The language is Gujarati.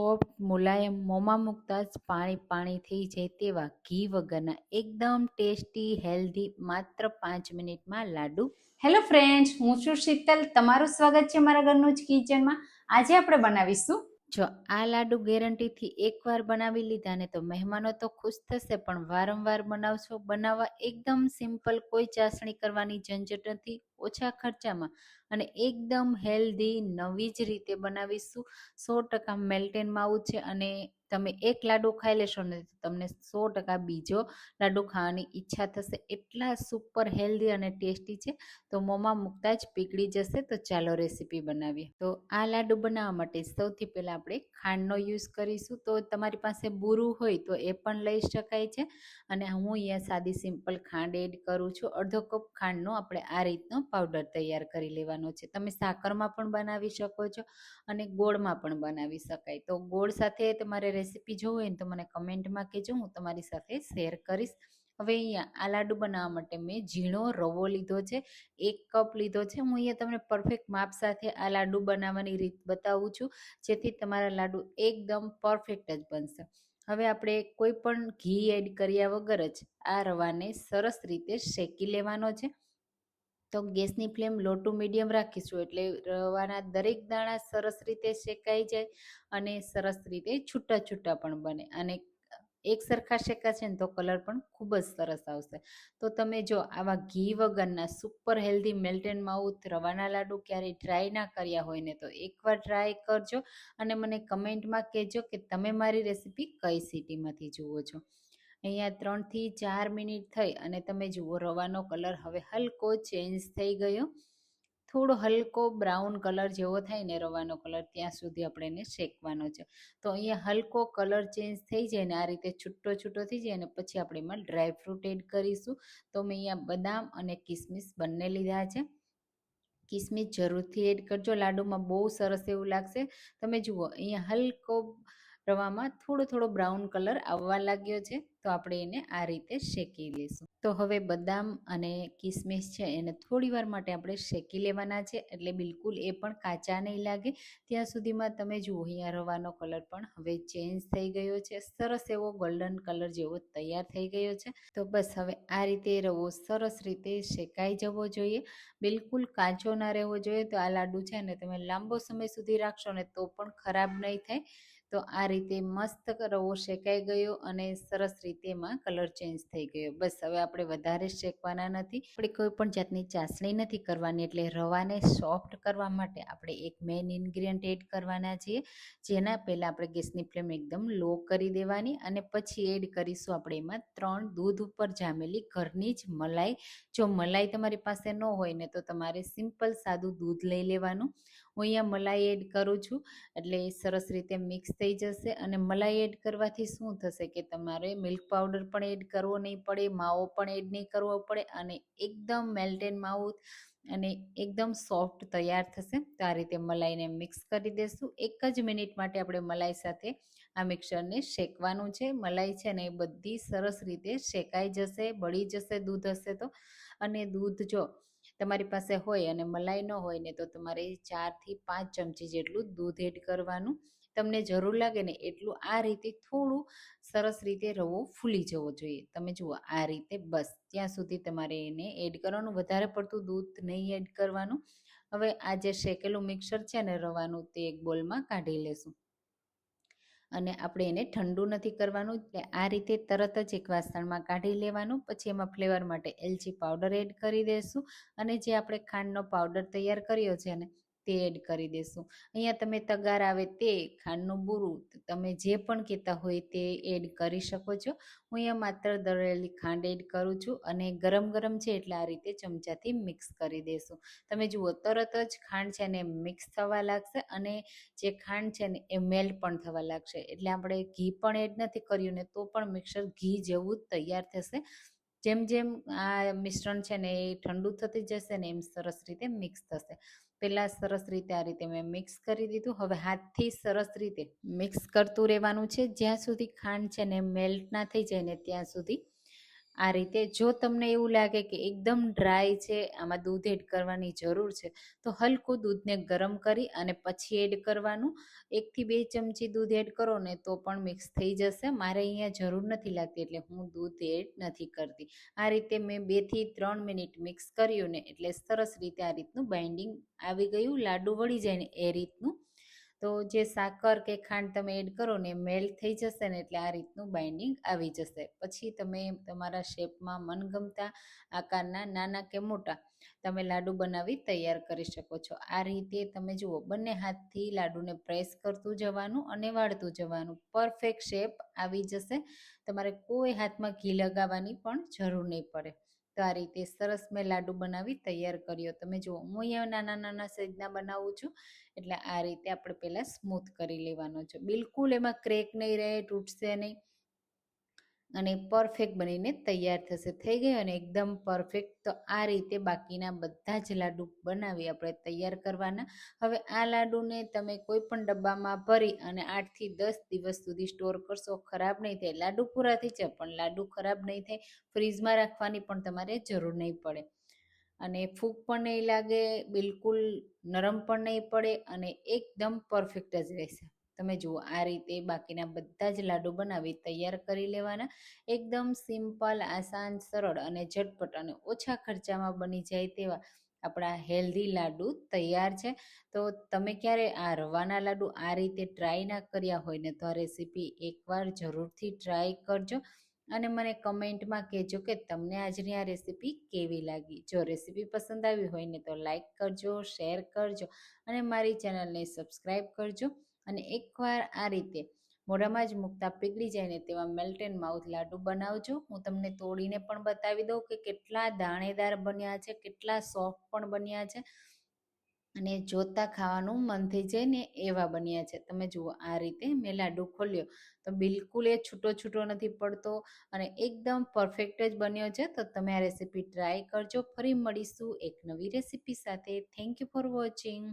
સોફ્ટ મુલાયમ મોંમાં મૂકતા જ પાણી પાણી થઈ જાય તેવા ઘી વગરના એકદમ ટેસ્ટી હેલ્ધી માત્ર પાંચ મિનિટમાં લાડુ. હેલો ફ્રેન્ડ્સ હું છું શીતલ. તમારું સ્વાગત છે મારા ઘરનું જ કિચનમાં. આજે આપણે બનાવીશું. જો આ લાડુ ગેરંટીથી એકવાર બનાવી લીધા ને તો મહેમાનો તો ખુશ થશે, પણ વારંવાર બનાવશો, બનાવવા એકદમ સિમ્પલ કોઈ ચાસણી કરવાની ઝંઝટ નથી. ઓછા ખર્ચામાં અને એકદમ હેલ્ધી નવી જ રીતે બનાવીશું. સો ટકા મેલ્ટેન માવું છે અને તમે એક લાડુ ખાઈ લેશો ને તમને સો ટકા બીજો લાડુ ખાવાની ઈચ્છા થશે. એટલા સુપર હેલ્ધી અને ટેસ્ટી છે. તો મોંમાં મૂકતા જ પીગળી જશે તો ચાલો રેસીપી બનાવીએ. તો આ લાડુ બનાવવા માટે સૌથી પહેલાં આપણે ખાંડનો યુઝ કરીશું. તો તમારી પાસે બુરું હોય તો એ પણ લઈ શકાય છે. અને હું અહીંયા સાદી સિમ્પલ ખાંડ એડ કરું છું. અડધો કપ ખાંડનો આપણે આ રીતનો પાવડર તૈયાર કરી લેવાનો છે. તમે સાકરમાં પણ બનાવી શકો છો અને ગોળમાં પણ બનાવી શકાય. તો ગોળ સાથે તમારે રેસીપી જોવી હોય ને તો મને કમેન્ટમાં કહેજો. હું તમારી સાથે શેર કરીશ. હવે અહીંયા આ લાડુ બનાવવા માટે મેં ઝીણો રવો લીધો છે. એક કપ લીધો છે. હું અહીંયા તમને પરફેક્ટ માપ સાથે આ લાડુ બનાવવાની રીત બતાવું છું, જેથી તમારા લાડુ એકદમ પરફેક્ટ જ બનશે. હવે આપણે કોઈ પણ ઘી એડ કર્યા વગર જ આ રવાને સરસ રીતે શેકી લેવાનો છે. તો ગેસની ફ્લેમ લો ટુ મીડિયમ રાખીશું એટલે રવાના દરેક દાણા સરસ રીતે શેકાઈ જાય અને સરસ રીતે છૂટા છૂટા પણ બને. અને એક સરખા શેકાશે ને તો કલર પણ ખૂબ જ સરસ આવશે. તો તમે જો આવા ઘી વગરના સુપર હેલ્ધી મેલ્ટેન માઉથ રવાના લાડુ ક્યારેય ટ્રાય ના કર્યા હોય ને તો એકવાર ટ્રાય કરજો અને મને કમેન્ટમાં કહેજો કે તમે મારી રેસીપી કઈ સિટીમાંથી જુઓ છો. અહીંયા ત્રણથી ચાર મિનિટ થઈ અને તમે જુઓ રવાનો કલર હવે હલકો ચેન્જ થઈ ગયો. થોડો હલકો બ્રાઉન કલર જેવો થાય ને રવાનો કલર ત્યાં સુધી આપણે એને શેકવાનો છે. તો અહીંયા હલકો કલર ચેન્જ થઈ જાય ને આ રીતે છૂટો છૂટો થઈ જાય ને પછી આપણે એમાં ડ્રાયફ્રૂટ એડ કરીશું. તો મેં અહીંયા બદામ અને કિસમિસ બંને લીધા છે. કિસમિસ જરૂરથી એડ કરજો. લાડુમાં બહુ સરસ એવું લાગશે. તમે જુઓ, અહીંયા હલકો રવામાં થોડો થોડો બ્રાઉન કલર આવવા લાગ્યો છે, તો આપણે એને આ રીતે શેકી લઈશું. તો હવે બદામ અને કિસમિસ છે એને થોડી વાર માટે આપણે શેકી લેવાના છે, એટલે બિલકુલ એ પણ કાચા નહીં લાગે. ત્યાં સુધીમાં તમે જુઓ, અહીંયા રવાનો કલર પણ હવે ચેન્જ થઈ ગયો છે, સરસ એવો ગોલ્ડન કલર જેવો તૈયાર થઈ ગયો છે. તો બસ હવે આ રીતે રવો સરસ રીતે શેકાઈ જવો જોઈએ, બિલકુલ કાચો ના રહેવો જોઈએ. તો આ લાડુ છે ને તમે લાંબો સમય સુધી રાખશો ને તો પણ ખરાબ નહીં થાય. તો આ રીતે મસ્ત રવો શેકાઈ ગયો અને સરસ રીતે એમાં કલર ચેન્જ થઈ ગયો. બસ હવે આપણે વધારે શેકવાના નથી. આપણે કોઈ પણ જાતની ચાસણી નથી કરવાની એટલે રવાને સોફ્ટ કરવા માટે આપણે એક મેઇન ઇન્ગ્રીડિયન્ટ એડ કરવાના છીએ. જેના પહેલાં આપણે ગેસની ફ્લેમ એકદમ લો કરી દેવાની અને પછી એડ કરીશું આપણે એમાં ત્રણ દૂધ ઉપર જામેલી ઘરની જ મલાઈ. જો મલાઈ તમારી પાસે ન હોય ને તો તમારે સિમ્પલ સાદું દૂધ લઈ લેવાનું. હું અહીંયા મલાઈ એડ કરું છું. એટલે સરસ રીતે મિક્સ થઈ જશે અને મલાઈ એડ કરવાથી શું થશે કે તમારે મિલ્ક પાવડર પણ એડ કરવો નહીં પડે, માવો પણ એડ નહીં કરવો પડે અને એકદમ મેલ્ટેન માઉથ અને એકદમ સોફ્ટ તૈયાર થશે. તો આ રીતે મલાઈને મિક્સ કરી દેશું. એક જ મિનિટ માટે આપણે મલાઈ સાથે આ મિક્સરને શેકવાનું છે. મલાઈ છે ને એ બધી સરસ રીતે શેકાઈ જશે, બળી જશે, દૂધ હશે તો. અને દૂધ જો તમારી પાસે હોય અને મલાઈ ન હોય ને તો તમારે ચારથી પાંચ ચમચી જેટલું દૂધ એડ કરવાનું. તમને જરૂર લાગે ને એટલું આ રીતે થોડું સરસ રીતે રવો ફૂલી જવો જોઈએ. તમે જુઓ, આ રીતે બસ, ત્યાં સુધી તમારે એને એડ કરવાનું, વધારે પડતું દૂધ નહીં એડ કરવાનું. હવે આ જે શેકેલું મિક્સર છે ને રવાનું તે એક બોલમાં કાઢી લેશું. અને આપણે એને ઠંડુ નથી કરવાનું, એટલે આ રીતે તરત જ એક વાસણમાં કાઢી લેવાનું, પછી એમાં ફ્લેવર માટે એલચી પાવડર એડ કરી દઈશું અને જે આપણે ખાંડનો પાવડર તૈયાર કર્યો છે ને તે એડ કરી દેશું. અહીંયા તમે તગાર આવે તે, ખાંડનું બુરું તમે જે પણ કહેતા હોય તે એડ કરી શકો છો. હું અહીંયા માત્ર દળેલી ખાંડ એડ કરું છું અને ગરમ ગરમ છે એટલે આ રીતે ચમચાથી મિક્સ કરી દેશું. તમે જુઓ, તરત જ ખાંડ છે ને મિક્સ થવા લાગશે અને જે ખાંડ છે ને એ મેલ્ટ પણ થવા લાગશે. એટલે આપણે ઘી પણ એડ નથી કર્યું ને તો પણ મિક્સર ઘી જેવું જ તૈયાર થશે. જેમ જેમ આ મિશ્રણ છે ને એ ઠંડુ થતી જશે ને એમ સરસ રીતે મિક્સ થશે. પહેલાં સરસ રીતે આ રીતે મેં મિક્સ કરી દીધું. હવે હાથથી સરસ રીતે મિક્સ કરતું રહેવાનું છે. જ્યાં સુધી ખાંડ છે ને મેલ્ટ ના થઈ જાય ને ત્યાં સુધી આ રીતે જો તમને એવું લાગે કે એકદમ ડ્રાય છે, આમાં દૂધ એડ કરવાની જરૂર છે, તો હલકું દૂધને ગરમ કરી અને પછી એડ કરવાનું. એકથી બે ચમચી દૂધ એડ કરો ને તો પણ મિક્સ થઈ જશે. મારે અહીંયા જરૂર નથી લાગતી એટલે હું દૂધ એડ નથી કરતી. આ રીતે મેં બેથી ત્રણ મિનિટ મિક્સ કર્યું ને એટલે સરસ રીતે આ રીતનું બાઇન્ડિંગ આવી ગયું. લાડુ વળી જાય ને એ રીતનું તો જે સાકર કે ખાંડ તમે એડ કરો ને મેલ્ટ થઈ જશે ને એટલે આ રીતનું બાઇન્ડિંગ આવી જશે. પછી તમે તમારા શેપમાં મનગમતા આકારના નાના કે મોટા તમે લાડુ બનાવી તૈયાર કરી શકો છો. આ રીતે તમે જુઓ, બંને હાથથી લાડુને પ્રેસ કરતું જવાનું અને વાળતું જવાનું. પરફેક્ટ શેપ આવી જશે. તમારે કોઈ હાથમાં ઘી લગાવવાની પણ જરૂર નહીં પડે. આ રીતે સરસ મેં લાડુ બનાવી તૈયાર કર્યો. તમે જુઓ, હું અહીંયા નાના નાના સાઈઝના બનાવું છું, એટલે આ રીતે આપણે પહેલાં સ્મૂથ કરી લેવાનો છે. બિલકુલ એમાં ક્રેક નહીં રહે, તૂટશે નહીં. અને પરફેક્ટ બનીને તૈયાર થશે. થઈ ગયો અને એકદમ પરફેક્ટ. તો આ રીતે બાકીના બધા જ લાડુ બનાવી આપણે તૈયાર કરવાના. હવે આ લાડુને તમે કોઈ પણ ડબ્બામાં ભરી અને આઠથી દસ દિવસ સુધી સ્ટોર કરશો, ખરાબ નહીં થાય. લાડુ પૂરા થઈ જાય પણ લાડુ ખરાબ નહીં થાય. ફ્રીજમાં રાખવાની પણ તમારે જરૂર નહીં પડે. અને ફૂગ પણ નહીં લાગે, બિલકુલ નરમ પણ નહીં પડે અને એકદમ પરફેક્ટ જ રહેશે. તમે જુઓ, આ રીતે બાકીના બધા જ લાડુ બનાવી તૈયાર કરી લેવાના. એકદમ સિમ્પલ, આસાન, સરળ અને ઝટપટ અને ઓછા ખર્ચામાં બની જાય તેવા આપણા હેલ્ધી લાડુ તૈયાર છે. તો તમે ક્યારે આ રવાના લાડુ આ રીતે ટ્રાય ના કર્યા હોય ને તો આ રેસીપી એકવાર જરૂરથી ટ્રાય કરજો. અને મને કમેન્ટમાં કહેજો કે તમને આજની આ રેસીપી કેવી લાગી? જો રેસીપી પસંદ આવી હોય ને તો લાઈક કરજો, શેર કરજો અને મારી ચેનલને સબસ્ક્રાઈબ કરજો. અને એકવાર આ રીતે મોઢામાં જ મૂકતા પીગળી જાય ને તેવા મેલ્ટ એન્ડ માઉથ લાડુ બનાવજો. હું તમને તોડીને પણ બતાવી દઉં કે કેટલા દાણેદાર બન્યા છે, કેટલા સોફ્ટ પણ બન્યા છે અને જોતા ખાવાનું મન થઈ જાય ને એવા બન્યા છે. તમે જુઓ, આ રીતે મેં લાડુ ખોલ્યો. તો બિલકુલ એ છૂટો છૂટો નથી પડતો અને એકદમ પરફેક્ટ જ બન્યો છે. તો તમે આ રેસીપી ટ્રાય કરજો. ફરી મળીશું એક નવી રેસીપી સાથે. Thank you for watching